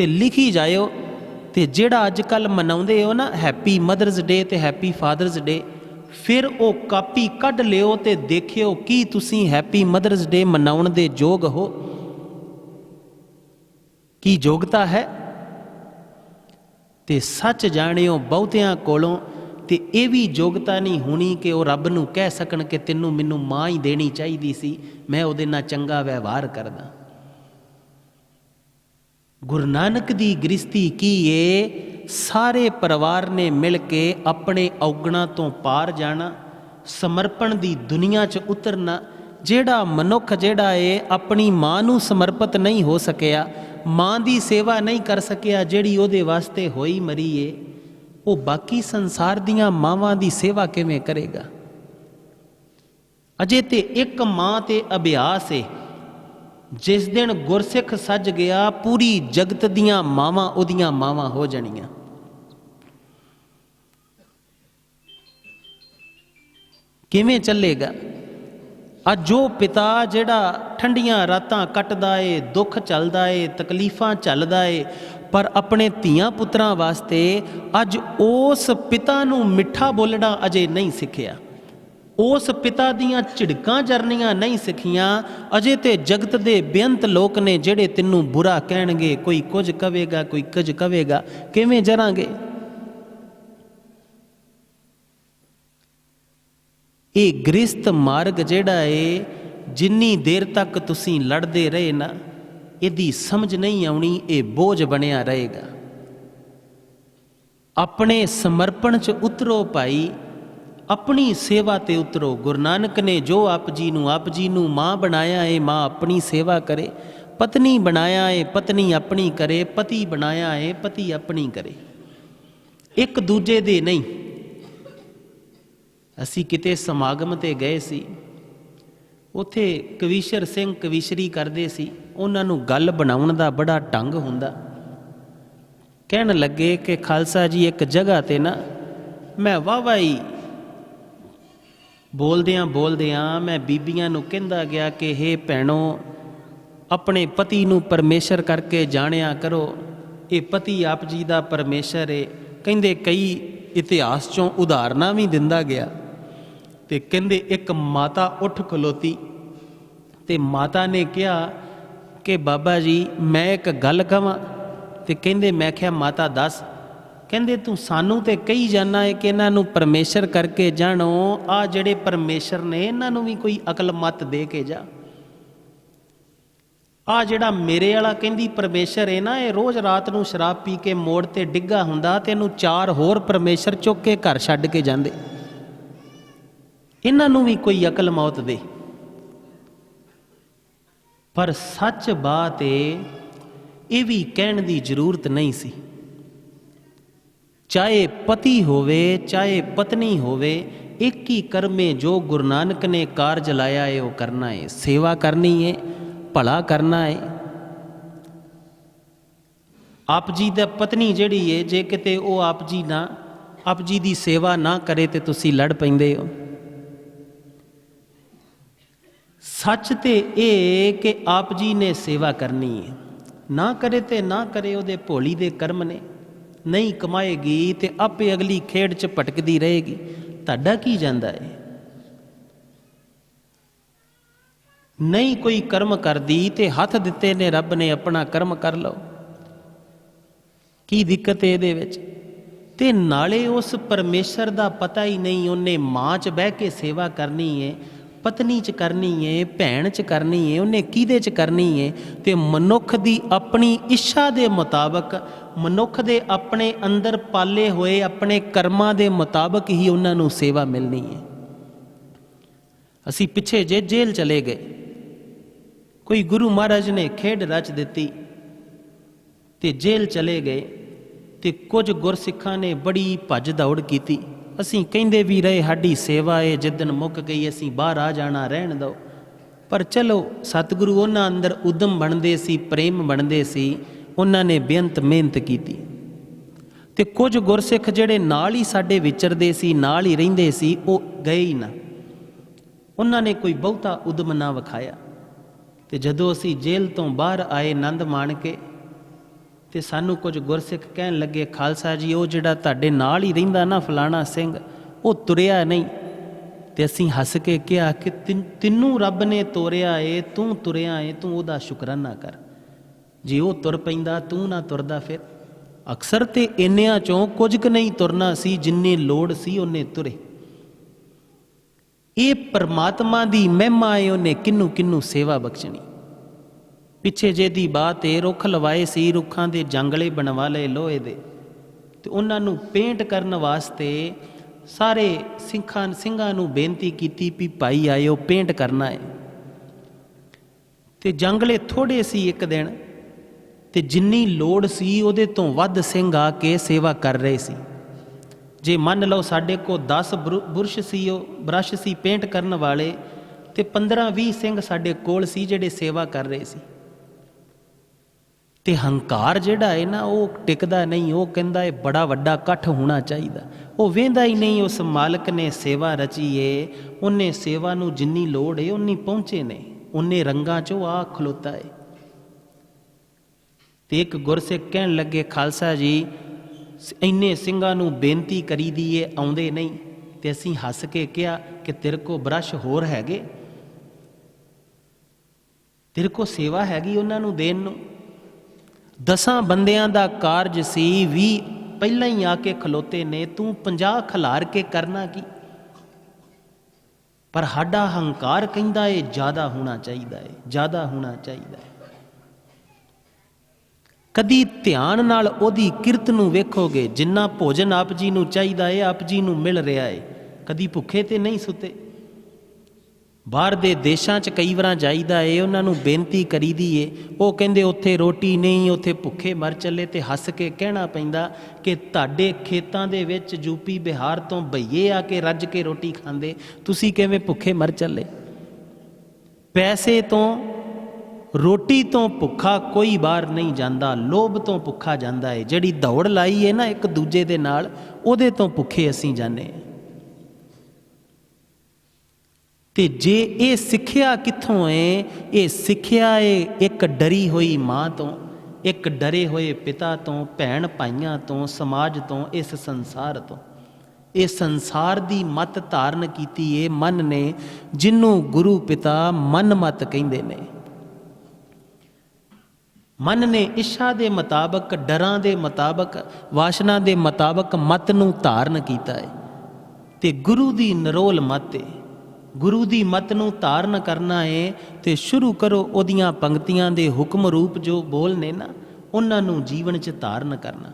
ਤੇ ਲਿਖੀ ਜਾਇਓ ਤੇ ਜਿਹੜਾ ਅੱਜ ਕੱਲ ਮਨਾਉਂਦੇ ਹੋ ਨਾ ਹੈਪੀ ਮਦਰਸ ਡੇ ਤੇ ਹੈਪੀ ਫਾਦਰਸ ਡੇ ਫਿਰ ਉਹ ਕਾਪੀ ਕੱਢ ਲਿਓ ਤੇ ਦੇਖਿਓ ਕੀ ਤੁਸੀਂ ਹੈਪੀ ਮਦਰਸ ਡੇ ਮਨਾਉਣ ਦੇ ਯੋਗ ਹੋ। ਕੀ ਯੋਗਤਾ ਹੈ? ਤੇ ਸੱਚ ਜਾਣਿਓ ਬਹੁਤਿਆਂ ਕੋਲੋਂ ਤੇ ਇਹ ਵੀ ਯੋਗਤਾ ਨਹੀਂ ਹੋਣੀ ਕਿ ਉਹ ਰੱਬ ਨੂੰ ਕਹਿ ਸਕਣ ਕਿ ਤੈਨੂੰ ਮੈਨੂੰ ਮਾਂ ਹੀ ਦੇਣੀ ਚਾਹੀਦੀ ਸੀ, ਮੈਂ ਉਹਦੇ ਨਾਲ ਚੰਗਾ ਵਿਵਹਾਰ ਕਰਦਾ। ਗੁਰੂ ਨਾਨਕ ਦੀ ਗ੍ਰਸਤੀ ਕੀ ਏ? ਸਾਰੇ ਪਰਿਵਾਰ ਨੇ ਮਿਲ ਕੇ ਆਪਣੇ ਔਗਣਾ ਤੋਂ ਪਾਰ ਜਾਣਾ, ਸਮਰਪਣ ਦੀ ਦੁਨੀਆ 'ਚ ਉਤਰਨਾ, ਜਿਹੜਾ ਮਨੁੱਖ ਜਿਹੜਾ ਏ, ਆਪਣੀ ਮਾਂ ਨੂੰ ਸਮਰਪਿਤ ਨਹੀਂ ਹੋ ਸਕਿਆ, ਮਾਂ ਦੀ ਸੇਵਾ ਨਹੀਂ ਕਰ ਸਕਿਆ, ਜਿਹੜੀ ਉਹਦੇ ਵਾਸਤੇ ਹੋਈ ਮਰੀ ਏ, ਉਹ ਬਾਕੀ ਸੰਸਾਰ ਦੀਆਂ ਮਾਵਾਂ ਦੀ ਸੇਵਾ ਕਿਵੇਂ ਕਰੇਗਾ? ਅਜੇ ਤੇ ਇੱਕ ਮਾਂ ਤੇ ਅਭਿਆਸ ਏ ਜਿਸ ਦਿਨ ਗੁਰਸਿੱਖ ਸੱਜ ਗਿਆ, ਪੂਰੀ ਜਗਤ ਦੀਆਂ ਮਾਵਾਂ ਉਹਦੀਆਂ ਮਾਵਾਂ ਹੋ ਜਾਣੀਆਂ। ਕਿਵੇਂ ਚੱਲੇਗਾ? ਆ ਜੋ ਪਿਤਾ ਜਿਹੜਾ ਠੰਡੀਆਂ ਰਾਤਾਂ ਕੱਟਦਾ ਏ, ਦੁੱਖ ਚੱਲਦਾ ਏ, ਤਕਲੀਫਾਂ ਚੱਲਦਾ ਏ, ਪਰ ਆਪਣੇ ਧੀਆਂ ਪੁੱਤਰਾਂ ਵਾਸਤੇ ਅੱਜ ਉਸ ਪਿਤਾ ਨੂੰ ਮਿੱਠਾ ਬੋਲਣਾ ਅਜੇ ਨਹੀਂ ਸਿੱਖਿਆ। ਉਸ ਪਿਤਾ ਦੀਆਂ ਝਿੜਕਾਂ ਜਰਨੀਆਂ ਨਹੀਂ ਸਿੱਖੀਆਂ। ਅਜੇ ਤੇ ਜਗਤ ਦੇ ਬੇਅੰਤ ਲੋਕ ਨੇ ਜਿਹੜੇ ਤੈਨੂੰ ਬੁਰਾ ਕਹਿਣਗੇ। ਕੋਈ ਕੁਝ ਕਵੇਗਾ, ਕੋਈ ਕੁਝ ਕਵੇਗਾ। ਕਿਵੇਂ ਜਰਾਂਗੇ? ਇਹ ਗ੍ਰਸਤ ਮਾਰਗ ਜਿਹੜਾ ਏ, ਜਿੰਨੀ ਦੇਰ ਤੱਕ ਤੁਸੀਂ ਲੜਦੇ ਰਹੇ ਨਾ, ਇਹਦੀ ਸਮਝ ਨਹੀਂ ਆਉਣੀ, ਇਹ ਬੋਝ ਬਣਿਆ ਰਹੇਗਾ। ਆਪਣੇ ਸਮਰਪਣ ਚ ਉਤਰੋ ਭਾਈ। ਆਪਣੀ ਸੇਵਾ ਤੇ ਉਤਰੋ। ਗੁਰੂ ਨਾਨਕ ਨੇ ਜੋ ਆਪ ਜੀ ਨੂੰ ਆਪ ਜੀ ਨੂੰ ਮਾਂ ਬਣਾਇਆ ਏ, ਮਾਂ ਆਪਣੀ ਸੇਵਾ ਕਰੇ। ਪਤਨੀ ਬਣਾਇਆ ਏ, ਪਤਨੀ ਆਪਣੀ ਕਰੇ। ਪਤੀ ਬਣਾਇਆ ਏ, ਪਤੀ ਆਪਣੀ ਕਰੇ। ਇੱਕ ਦੂਜੇ ਦੇ ਨਹੀਂ। ਅਸੀਂ ਕਿਤੇ ਸਮਾਗਮ ਤੇ ਗਏ ਸੀ। ਉਥੇ ਕਵੀਸ਼ਰ ਸਿੰਘ ਕਵੀਸ਼ਰੀ ਕਰਦੇ ਸੀ। ਉਹਨਾਂ ਨੂੰ ਗੱਲ ਬਣਾਉਣ ਦਾ ਬੜਾ ਢੰਗ ਹੁੰਦਾ। ਕਹਿਣ ਲੱਗੇ ਕਿ ਖਾਲਸਾ ਜੀ ਇੱਕ ਜਗ੍ਹਾ ਤੇ ਨਾ, ਮੈਂ ਵਾਹ ਹੀ ਬੋਲਦਿਆਂ ਬੋਲਦਿਆਂ ਮੈਂ ਬੀਬੀਆਂ ਨੂੰ ਕਹਿੰਦਾ ਗਿਆ ਕਿ, ਹੇ ਭੈਣੋ, ਆਪਣੇ ਪਤੀ ਨੂੰ ਪਰਮੇਸ਼ਰ ਕਰਕੇ ਜਾਣਿਆ ਕਰੋ। ਇਹ ਪਤੀ ਆਪ ਜੀ ਦਾ ਪਰਮੇਸ਼ਰ ਏ। ਕਹਿੰਦੇ ਕਈ ਇਤਿਹਾਸ ਚੋਂ ਉਦਾਹਰਨਾਂ ਵੀ ਦਿੰਦਾ ਗਿਆ। ਤੇ ਕਹਿੰਦੇ ਇੱਕ ਮਾਤਾ ਉੱਠ ਖਲੋਤੀ। ਤੇ ਮਾਤਾ ਨੇ ਕਿਹਾ ਕਿ, ਬਾਬਾ ਜੀ, ਮੈਂ ਇੱਕ ਗੱਲ ਕਵਾਂ ਤੇ ਕਹਿੰਦੇ, ਮੈਂ ਕਿਹਾ, ਮਾਤਾ, ਦੱਸ ਕਹਿੰਦੇ ਤੂੰ ਸਾਨੂੰ ਤੇ ਕਹੀ ਜਾਣਾ ਹੈ ਕਿ ਇਹਨਾਂ ਨੂੰ ਪਰਮੇਸ਼ਰ ਕਰਕੇ ਜਾਣੋ, ਆ ਜਿਹੜੇ ਪਰਮੇਸ਼ਰ ਨੇ, ਇਹਨਾਂ ਨੂੰ ਵੀ ਕੋਈ ਅਕਲ ਮਤ ਦੇ ਕੇ ਜਾ। ਆ ਜਿਹੜਾ ਮੇਰੇ ਵਾਲਾ ਕਹਿੰਦੀ ਪਰਮੇਸ਼ਰ ਹੈ ਨਾ, ਇਹ ਰੋਜ਼ ਰਾਤ ਨੂੰ ਸ਼ਰਾਬ ਪੀ ਕੇ ਮੋੜ ਤੇ ਡਿੱਗਾ ਹੁੰਦਾ ਤੇ ਇਹਨੂੰ ਚਾਰ ਹੋਰ ਪਰਮੇਸ਼ਰ ਚੁੱਕ ਕੇ ਘਰ ਛੱਡ ਕੇ ਜਾਂਦੇ। ਇਹਨਾਂ ਨੂੰ ਵੀ ਕੋਈ ਅਕਲ ਮੌਤ ਦੇ। ਪਰ ਸੱਚ ਬਾਤ ਏ, ਇਹ ਵੀ ਕਹਿਣ ਦੀ ਜ਼ਰੂਰਤ ਨਹੀਂ ਸੀ। ਚਾਹੇ ਪਤੀ ਹੋਵੇ, ਚਾਹੇ ਪਤਨੀ ਹੋਵੇ, ਇੱਕ ਹੀ ਕਰਮੇ ਜੋ ਗੁਰੂ ਨਾਨਕ ਨੇ ਕਾਰਜ ਲਾਇਆ ਏ, ਉਹ ਕਰਨਾ ਏ, ਸੇਵਾ ਕਰਨੀ ਏ, ਭਲਾ ਕਰਨਾ ਏ। ਆਪ ਜੀ ਦਾ ਪਤਨੀ ਜਿਹੜੀ ਏ, ਜੇ ਕਿਤੇ ਉਹ ਆਪ ਜੀ ਨਾ, ਆਪ ਜੀ ਦੀ ਸੇਵਾ ਨਾ ਕਰੇ ਤੇ ਤੁਸੀਂ ਲੜ ਪੈਂਦੇ ਹੋ। ਸੱਚ ਤੇ ਇਹ ਕਿ ਆਪ ਜੀ ਨੇ ਸੇਵਾ ਕਰਨੀ ਹੈ ਨਾ ਕਰੇ ਤੇ ਨਾ ਕਰੇ ਉਹਦੇ ਭੋਲੀ ਦੇ ਕਰਮ ਨੇ। ਨਹੀਂ ਕਮਾਏਗੀ ਤੇ ਆਪੇ ਅਗਲੀ ਖੇਡ 'ਚ ਭਟਕਦੀ ਰਹੇਗੀ। ਤੁਹਾਡਾ ਕੀ ਜਾਂਦਾ ਹੈ ਨਹੀਂ ਕੋਈ ਕਰਮ ਕਰਦੀ ਤੇ ਹੱਥ ਦਿੱਤੇ ਨੇ ਰੱਬ ਨੇ ਆਪਣਾ ਕਰਮ ਕਰ ਲਓ। ਕੀ ਦਿੱਕਤ ਹੈ ਇਹਦੇ ਵਿੱਚ? ਤੇ ਨਾਲੇ ਉਸ ਪਰਮੇਸ਼ਰ ਦਾ ਪਤਾ ਹੀ ਨਹੀਂ, ਉਹਨੇ ਮਾਂ 'ਚ ਬਹਿ ਕੇ ਸੇਵਾ ਕਰਨੀ ਹੈ ਪਤਨੀ 'ਚ ਕਰਨੀ ਏ, ਭੈਣ 'ਚ ਕਰਨੀ ਏ, ਉਹਨੇ ਕਿਹਦੇ 'ਚ ਕਰਨੀ ਏ? ਤੇ ਮਨੁੱਖ ਦੀ ਆਪਣੀ ਇੱਛਾ ਦੇ ਮੁਤਾਬਕ, ਮਨੁੱਖ ਦੇ ਆਪਣੇ ਅੰਦਰ ਪਾਲੇ ਹੋਏ ਆਪਣੇ ਕਰਮਾਂ ਦੇ ਮੁਤਾਬਕ ਹੀ ਉਹਨਾਂ ਨੂੰ ਸੇਵਾ ਮਿਲਣੀ ਏ। ਅਸੀਂ ਪਿੱਛੇ ਜੇ ਜੇਲ੍ਹ ਚਲੇ ਗਏ। ਕੋਈ ਗੁਰੂ ਮਹਾਰਾਜ ਨੇ ਖੇਡ ਰਚ ਦਿੱਤੀ। ਤੇ ਜੇਲ੍ਹ ਚਲੇ ਗਏ ਤੇ ਕੁਝ ਗੁਰਸਿੱਖਾਂ ਨੇ ਬੜੀ ਭੱਜ ਦੌੜ ਕੀਤੀ। ਅਸੀਂ ਕਹਿੰਦੇ ਵੀ ਰਹੇ, ਸਾਡੀ ਸੇਵਾ ਏ ਜਿੱਦਨ ਮੁੱਕ ਗਈ, ਅਸੀਂ ਬਾਹਰ ਆ ਜਾਣਾ, ਰਹਿਣ ਦਿਓ। ਪਰ ਚਲੋ, ਸਤਿਗੁਰੂ ਉਹਨਾਂ ਅੰਦਰ ਉਦਮ ਬਣਦੇ ਸੀ, ਪ੍ਰੇਮ ਬਣਦੇ ਸੀ, ਉਹਨਾਂ ਨੇ ਬੇਅੰਤ ਮਿਹਨਤ ਕੀਤੀ। ਤੇ ਕੁਝ ਗੁਰਸਿੱਖ ਜਿਹੜੇ ਨਾਲ ਹੀ ਸਾਡੇ ਵਿਚਰਦੇ ਸੀ, ਨਾਲ ਹੀ ਰਹਿੰਦੇ ਸੀ, ਉਹ ਗਏ ਹੀ ਨਾ। ਉਹਨਾਂ ਨੇ ਕੋਈ ਬਹੁਤਾ ਉਦਮ ਨਾ ਵਿਖਾਇਆ। ਤੇ ਜਦੋਂ ਅਸੀਂ ਜੇਲ੍ਹ ਤੋਂ ਬਾਹਰ ਆਏ ਆਨੰਦ ਮਾਣ ਕੇ ਤੇ ਸਾਨੂੰ ਕੁਝ ਗੁਰਸਿੱਖ ਕਹਿਣ ਲੱਗੇ, ਖਾਲਸਾ ਜੀ, ਉਹ ਜਿਹੜਾ ਤੁਹਾਡੇ ਨਾਲ ਹੀ ਰਹਿੰਦਾ ਨਾ ਫਲਾਣਾ ਸਿੰਘ, ਉਹ ਤੁਰਿਆ ਨਹੀਂ। ਤੇ ਅਸੀਂ ਹੱਸ ਕੇ ਕਿਹਾ ਕਿ, ਤਿੰਨ- ਤੈਨੂੰ ਰੱਬ ਨੇ ਤੋਰਿਆ ਏ, ਤੂੰ ਤੁਰਿਆ ਏ, ਤੂੰ ਉਹਦਾ ਸ਼ੁਕਰਾਨਾ ਕਰ। ਜੇ ਉਹ ਤੁਰ ਪੈਂਦਾ, ਤੂੰ ਨਾ ਤੁਰਦਾ ਫਿਰ। ਅਕਸਰ ਤੇ ਇੰਨਿਆਂ ਚੋਂ ਕੁਝ ਕੁ ਨਹੀਂ ਤੁਰਨਾ ਸੀ, ਜਿੰਨੇ ਲੋੜ ਸੀ ਉਹਨੇ ਤੁਰੇ। ਇਹ ਪਰਮਾਤਮਾ ਦੀ ਮਹਿਮਾ ਏ, ਉਹਨੇ ਕਿੰਨੂੰ ਕਿੰਨੂੰ ਸੇਵਾ ਬਖਸ਼ਣੀ। ਪਿੱਛੇ ਜੇ ਦੀ ਬਾਤ ਏ ਰੁੱਖ ਲਵਾਏ ਸੀ, ਰੁੱਖਾਂ ਦੇ ਜੰਗਲੇ ਬਣਵਾ ਲਏ ਲੋਹੇ ਦੇ। ਤੇ ਉਹਨਾਂ ਨੂੰ ਪੇਂਟ ਕਰਨ ਵਾਸਤੇ ਸਾਰੇ ਸਿੰਘਾਂ ਸਿੰਘਾਂ ਨੂੰ ਬੇਨਤੀ ਕੀਤੀ ਵੀ ਭਾਈ ਆਇਓ, ਪੇਂਟ ਕਰਨਾ ਹੈ। ਤੇ ਜੰਗਲੇ ਥੋੜੇ ਸੀ ਇੱਕ ਦਿਨ, ਤੇ ਜਿੰਨੀ ਲੋੜ ਸੀ ਉਹਦੇ ਤੋਂ ਵੱਧ ਸਿੰਘ ਆ ਕੇ ਸੇਵਾ ਕਰ ਰਹੇ ਸੀ। ਜੇ ਮੰਨ ਲਓ ਸਾਡੇ ਕੋਲ 10 ਬੁਰ- ਬੁਰਸ਼ ਸੀ, ਉਹ ਬ੍ਰਸ਼ ਸੀ ਪੇਂਟ ਕਰਨ ਵਾਲੇ, ਤੇ 15 20 ਸਿੰਘ ਸਾਡੇ ਕੋਲ ਸੀ ਜਿਹੜੇ ਸੇਵਾ ਕਰ ਰਹੇ ਸੀ। ਤੇ ਹੰਕਾਰ ਜਿਹੜਾ ਹੈ ਨਾ, ਉਹ ਟਿਕਦਾ ਨਹੀਂ, ਉਹ ਕਹਿੰਦਾ ਇਹ ਬੜਾ ਵੱਡਾ ਇਕੱਠ ਹੋਣਾ ਚਾਹੀਦਾ। ਉਹ ਵੇਂਦਾ ਹੀ ਨਹੀਂ, ਉਸ ਮਾਲਕ ਨੇ ਸੇਵਾ ਰਚੀ ਏ, ਉਹਨੇ ਸੇਵਾ ਨੂੰ ਜਿੰਨੀ ਲੋੜ ਏ ਉਨੀ ਪਹੁੰਚੇ ਨੇ। ਉਹਨੇ ਰੰਗਾਂ ਚੋਂ ਆ ਖਲੋਤਾ ਏ। ਤੇ ਇੱਕ ਗੁਰਸਿੱਖ ਕਹਿਣ ਲੱਗੇ, ਖਾਲਸਾ ਜੀ, ਇੰਨੇ ਸਿੰਘਾਂ ਨੂੰ ਬੇਨਤੀ ਕਰੀਦੀ ਏ, ਆਉਂਦੇ ਨਹੀਂ। ਤੇ ਅਸੀਂ ਹੱਸ ਕੇ ਕਿਹਾ ਕਿ ਤੇਰੇ ਕੋ ਬ੍ਰਸ਼ ਹੋਰ ਹੈਗੇ। ਤੇਰੇ ਕੋ ਸੇਵਾ ਹੈਗੀ ਉਹਨਾਂ ਨੂੰ ਦੇਣ ਨੂੰ। ਦਸਾਂ ਬੰਦਿਆਂ ਦਾ ਕਾਰਜ ਸੀ, ਵੀ ਪਹਿਲਾਂ ਹੀ ਆ ਕੇ ਖਲੋਤੇ ਨੇ, ਤੂੰ 50 ਖਿਲਾਰ ਕੇ ਕਰਨਾ ਕੀ? ਪਰ ਸਾਡਾ ਹੰਕਾਰ ਕਹਿੰਦਾ ਏ, ਜ਼ਿਆਦਾ ਹੋਣਾ ਚਾਹੀਦਾ ਏ, ਜ਼ਿਆਦਾ ਹੋਣਾ ਚਾਹੀਦਾ ਏ। ਕਦੀ ਧਿਆਨ ਨਾਲ ਉਹਦੀ ਕਿਰਤ ਨੂੰ ਵੇਖੋਗੇ, ਜਿੰਨਾ ਭੋਜਨ ਆਪ ਜੀ ਨੂੰ ਚਾਹੀਦਾ ਏ, ਆਪ ਜੀ ਨੂੰ ਮਿਲ ਰਿਹਾ ਏ, ਕਦੀ ਭੁੱਖੇ ਤੇ ਨਹੀਂ ਸੁੱਤੇ। ਬਾਹਰ ਦੇ ਦੇਸ਼ਾਂ 'ਚ ਕਈ ਵਾਰਾਂ ਜਾਈਦਾ ਏ, ਉਹਨਾਂ ਨੂੰ ਬੇਨਤੀ ਕਰੀਦੀ ਏ। ਉਹ ਕਹਿੰਦੇ ਉੱਥੇ ਰੋਟੀ ਨਹੀਂ, ਉੱਥੇ ਭੁੱਖੇ ਮਰ ਚੱਲੇ ਤੇ ਹੱਸ ਕੇ ਕਹਿਣਾ ਪੈਂਦਾ ਕਿ ਤੁਹਾਡੇ ਖੇਤਾਂ ਦੇ ਵਿੱਚ ਯੂਪੀ ਬਿਹਾਰ ਤੋਂ ਬਈਏ ਆ ਕੇ ਰੱਜ ਕੇ ਰੋਟੀ ਖਾਂਦੇ, ਤੁਸੀਂ ਕਿਵੇਂ ਭੁੱਖੇ ਮਰ ਚੱਲੇ? ਪੈਸੇ ਤੋਂ, ਰੋਟੀ ਤੋਂ ਭੁੱਖਾ ਕੋਈ ਬਾਹਰ ਨਹੀਂ ਜਾਂਦਾ, ਲੋਭ ਤੋਂ ਭੁੱਖਾ ਜਾਂਦਾ ਏ। ਜਿਹੜੀ ਦੌੜ ਲਾਈ ਏ ਨਾ ਇੱਕ ਦੂਜੇ ਦੇ ਨਾਲ, ਉਹਦੇ ਤੋਂ ਭੁੱਖੇ ਅਸੀਂ ਜਾਂਦੇ ਹਾਂ ਤੇ ਜੇ ਇਹ ਸਿੱਖਿਆ ਕਿੱਥੋਂ ਏ? ਇਹ ਸਿੱਖਿਆ ਏ ਇੱਕ ਡਰੀ ਹੋਈ ਮਾਂ ਤੋਂ, ਇੱਕ ਡਰੇ ਹੋਏ ਪਿਤਾ ਤੋਂ, ਭੈਣ ਭਾਈਆਂ ਤੋਂ, ਸਮਾਜ ਤੋਂ, ਇਸ ਸੰਸਾਰ ਤੋਂ। ਇਹ ਸੰਸਾਰ ਦੀ ਮਤ ਧਾਰਨ ਕੀਤੀ ਏ ਮਨ ਨੇ ਜਿਹਨੂੰ ਗੁਰੂ ਪਿਤਾ ਮਨ ਮਤ ਕਹਿੰਦੇ ਨੇ। ਮਨ ਨੇ ਇੱਛਾ ਦੇ ਮੁਤਾਬਕ, ਡਰਾਂ ਦੇ ਮੁਤਾਬਕ, ਵਾਸ਼ਨਾ ਦੇ ਮੁਤਾਬਕ ਮਤ ਨੂੰ ਧਾਰਨ ਕੀਤਾ ਹੈ ਤੇ ਗੁਰੂ ਦੀ ਨਰੋਲ ਮਤ ਏ। ਗੁਰੂ ਦੀ ਮਤ ਨੂੰ ਧਾਰਨ ਕਰਨਾ ਹੈ ਤੇ ਸ਼ੁਰੂ ਕਰੋ ਉਹਦੀਆਂ ਪੰਕਤੀਆਂ ਦੇ ਹੁਕਮ ਰੂਪ ਜੋ ਬੋਲ ਨੇ ਨਾ, ਉਹਨਾਂ ਨੂੰ ਜੀਵਨ 'ਚ ਧਾਰਨ ਕਰਨਾ।